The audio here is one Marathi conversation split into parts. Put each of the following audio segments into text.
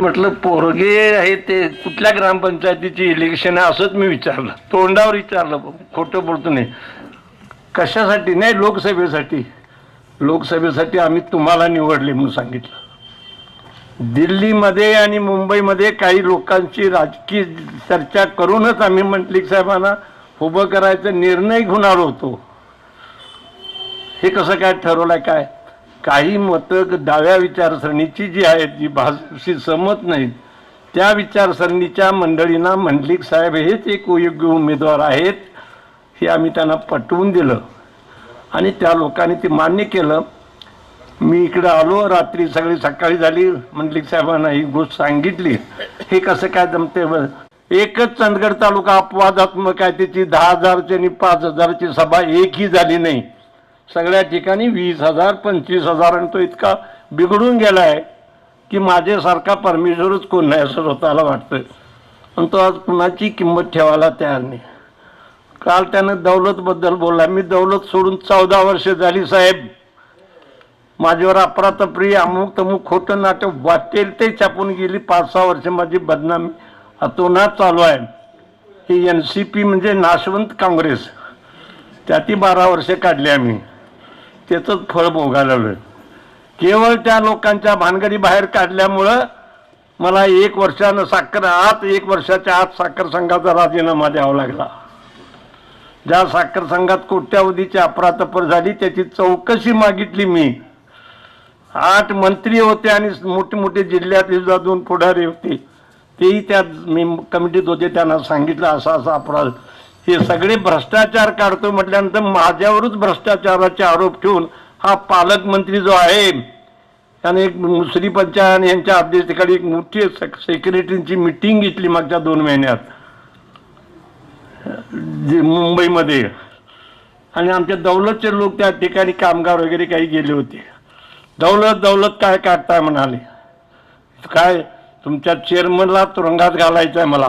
म्हटलं पोरगे आहे ते कुठल्या ग्रामपंचायतीची इलेक्शन आहे? असंच मी विचारलं. तोंडावर विचारलं खोटं बोलतो नाही. कशासाठी? नाही लोकसभेसाठी. लोकसभेसाठी आम्ही तुम्हाला निवडले म्हणून सांगितलं. दिल्लीमध्ये आणि मुंबईमध्ये काही लोकांची राजकीय चर्चा करूनच आम्ही मंडलिक साहेबांना उभं करायचा निर्णय घेऊन आलो होतो. हे कसं काय ठरवलंय? काय? काही मतं डाव्या विचारसरणीची जी आहेत जी भाषी सहमत नाहीत त्या विचारसरणीच्या मंडळींना मंडलिक साहेब हेच एक योग्य उमेदवार आहेत हे आम्ही त्यांना पटवून दिलं. आणि त्या लोकांनी ते मान्य केलं. मी इकडं आलो रात्री सगळी सकाळी झाली मंडलिक साहेबांना ही गोष्ट सांगितली. हे कसं काय जमते बरं? एकच चंदगड तालुका अपवादात्मक आहे त्याची दहा हजारची आणि पाच हजारची सभा एकही झाली नाही. सगळ्या ठिकाणी वीस हजार पंचवीस हजार आणि तो इतका बिघडून गेला आहे की माझ्यासारखा परमेश्वरच कोण नाही असं स्वतःला वाटतंय. आणि तो आज कुणाची किंमत ठेवायला तयार नाही. काल त्यानं दौलतबद्दल बोलला. मी दौलत सोडून चौदा वर्ष झाली साहेब. माझ्यावर अपरातप्रिय अमुक तमुक खोटं नाटक वाटेल ते छापून गेली. पाच सहा वर्ष माझी बदनामी अतोनात चालू आहे. ही एन सी पी म्हणजे नाशवंत काँग्रेस. त्याती बारा वर्षे काढली आम्ही. त्याचंच फळ भोगायला लागलं केवळ त्या लोकांच्या भानगडी बाहेर काढल्यामुळं मला एक वर्षानं साखर आत एक वर्षाच्या आत साखर संघाचा राजीनामा द्यावा लागला. ज्या साखर संघात कोट्यावधीची अपरातपर झाली त्याची चौकशी मागितली मी. आठ मंत्री होते आणि मोठे मोठे जिल्ह्यात सुद्धा दोन पुढारी होते. तेही त्या मी कमिटीत होते त्यांना सांगितलं असा असा अपराध हे सगळे भ्रष्टाचार काढतो म्हटल्यानंतर माझ्यावरच भ्रष्टाचाराचे आरोप ठेवून हा पालकमंत्री जो आहे त्याने एक मुसरी पंचायत यांच्या अध्यक्षतेखाली एक मोठी सेक्रेटरीची मिटिंग घेतली मागच्या दोन महिन्यात जे मुंबईमध्ये. आणि आमच्या दौलतचे लोक त्या ठिकाणी कामगार वगैरे काही गेले होते. दौलत दौलत काय काढताय म्हणाले. काय तुमच्या चेअरमनला तुरुंगात घालायचं आहे मला.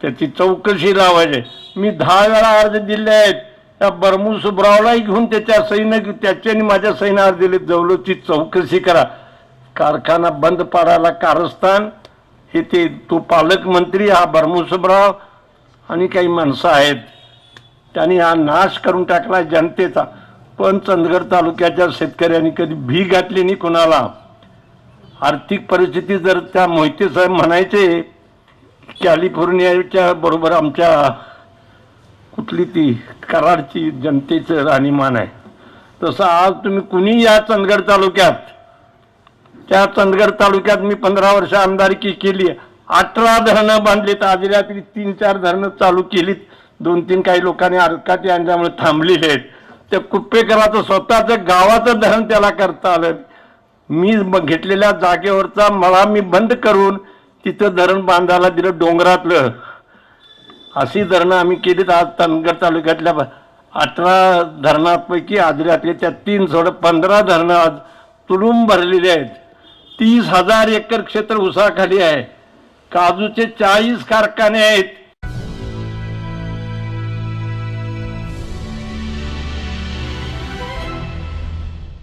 त्याची चौकशी लावायची. मी दहा वेळा अर्ज दिले आहेत. त्या बर्मू सुब्रावलाही घेऊन त्याच्या सैन्य त्याच्यानी माझ्या सैन्यावर दिले जवळची चौकशी करा. कारखाना बंद पाडायला कारस्थान. हे ते तो पालकमंत्री हा बर्मू सुब्राव आणि काही माणसं आहेत. त्यांनी हा नाश करून टाकला जनतेचा. पण चंदगड तालुक्याच्या शेतकऱ्यांनी कधी भी घातली नाही कोणाला. आर्थिक परिस्थिती जर त्या मोहिते साहेब म्हणायचे कॅलिफोर्नियाच्या बरोबर आमच्या कुठली ती कराडची जनतेचं राहणीमान आहे. तसं आज तुम्ही कुणी या चंदगड तालुक्यात त्या चंदगड तालुक्यात मी पंधरा वर्ष आमदारकी केली अठरा धरणं बांधलीत आज रात्री तीन चार धरणं चालू केलीत. दोन तीन काही लोकांनी अर्काटी आणल्यामुळे थांबलेले आहेत. त्या कुप्पेकराचं स्वतःचं गावाचं धरण त्याला करता आलं. मी घेतलेल्या जागेवरचा मळा मी बंद करून तिथं धरण बांधायला दिलं डोंगरातलं. अशी धरणं आम्ही केलीत आज तनगड तालुक्यातल्या ब- अठरा धरणापैकी आजऱ्यातले त्या तीन सोड पंधरा धरणं आज तुडूंब भरलेली आहेत. तीस हजार एकर क्षेत्र उसाखाली आहे. काजूचे चाळीस कारखाने आहेत.